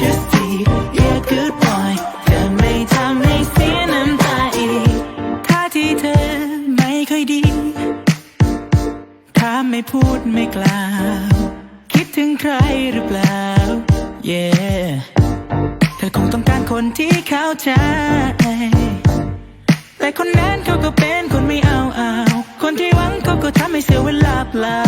just be your good boy เธอไม่ทำให้เสียน้ำตาอีกท่าที่เธอไม่คยดีถ้าไม่พูดไม่กล่าว คิดถึงใครหรือเปล่า yeah เธอคงต้องการคนที่เข้าใจ แต่คนนั้นเขาก็เป็น คนที่หวังเขาก็ทำให้เสียเวลาเปล่า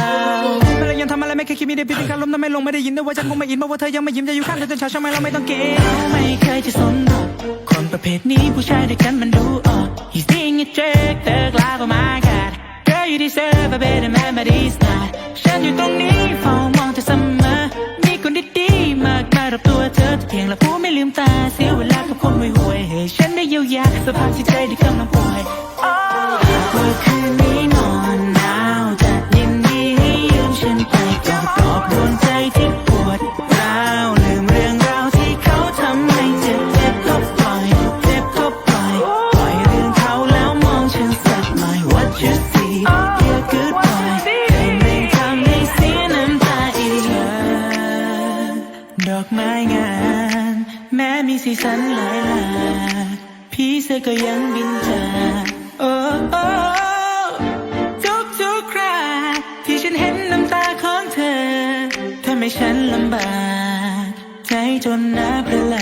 ไม่ได้ยังทำอะไรไม่เคยคิดมีได้พิธีการล้มทำไม่ลงไม่ได้ยินด้วยว่าฉันคงไม่อินเพราะว่าเธอยังไม่ยิ้มจะอยู่ข้างเธอจนเช้าใช่ไหมเราไม่ต้องเกณฑ์ไม่เคยจะสนหรอกคนประเภทนี้ผู้ชายด้วยกันมันดูออก He's being a jerk เธอกลายเป็น my god Girl you deserve a better man but he's not ฉันอยู่ตรงนี้เฝ้ามองเธอเสมอมีคนดีๆมากมายรอบตัวเธอเพียงละผู้ไม่ลืมตาเสียเวลากับคนห่วยห่วยๆให้ฉันได้เยียวยาสภาพจิตใจที่กำลังป่วย Oh หากว่าคืน ดอกไม้งามแม้มีสีสันหลายหลากพี่เสือก็ยังบินจากโอ้โอ้ทุกทุกคราที่ฉันเห็นน้ำตาของเธอทำให้ฉันลำบากใจจนน้าประลาด